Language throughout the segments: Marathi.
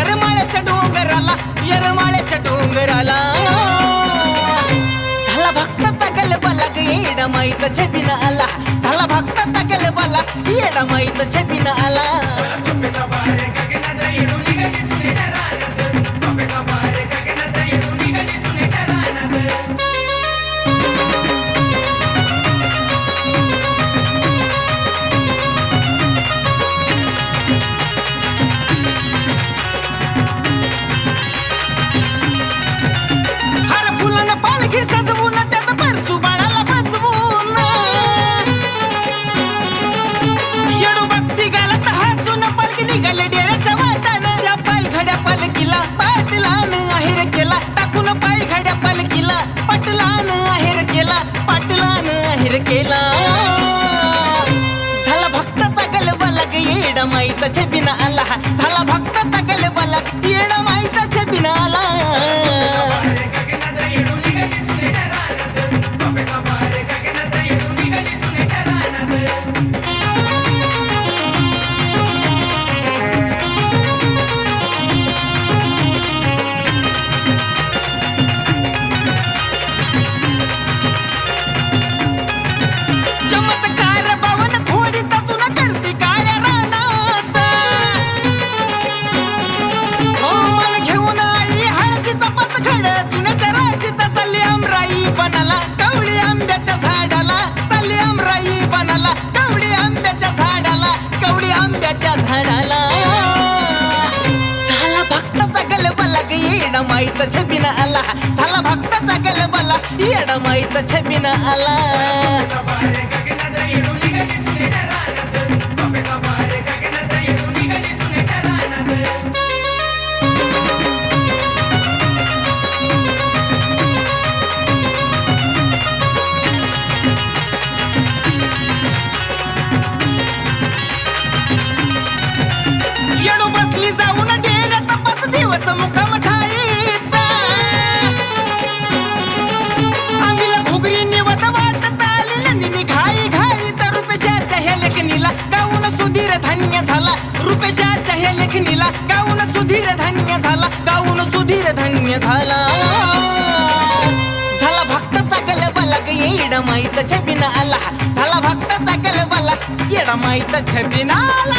எருமாளை சடுங்கிறல்ல எருமாளை சடு डोंगराला उधा उधा या चैती पौर्णिमेला येरमाळ्याच्या डोंगराला या चैती पौर्णिमेला येरमाळ्याच्या डोंगराला येरमाळ्याच्या डोंगराला झाला भक्ताचा गलबला ग येडा माईचा छबिना आला झाला भक्ताचा गलबला येडा माईचा छबिना आला पाटलानं केला. झाला भक्त गलबला ग येडा माईचा छबिना आला. झाला भक्त गलबला ग येडा माईचा छबिना आला. आंब्याच्या झाडाला. झाला भक्ताचा गलबला ग येडा माईचा छबिना आला. झाला भक्ताचा गलबला येडा माईचा छबिना आला. येडू जाऊन डेऱ्यात पाच दिवस मुकाम ठाईत आंबीला घुगरी निवत वाटत आली नंदिनी घाई घाई तर रुपेशाच्या ह्या लेखणीला गाऊन सुधीर धान्य झाला रुपेशाच्या ह्या लेखणीला गाऊन सुधीर धान्य झाला गाऊन सुधीर धान्य झाला झाला भक्ताचा गलबला ग येडा माईचा छबिना आला झाला भक्ताचा गलबला येडा माईचा छबिना आला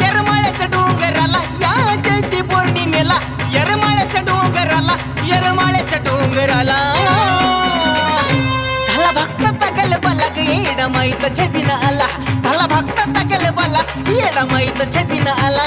येरमाळ्याच्या डोंगराला या चैती पौर्णिमेला येरमाळ्याच्या डोंगराला येरमाळ्याच्या झाला भक्ताचा गलबला येडा माईचा छबिना आला. झाला भक्ताचा गलबला येडा माईचा छबिना आला.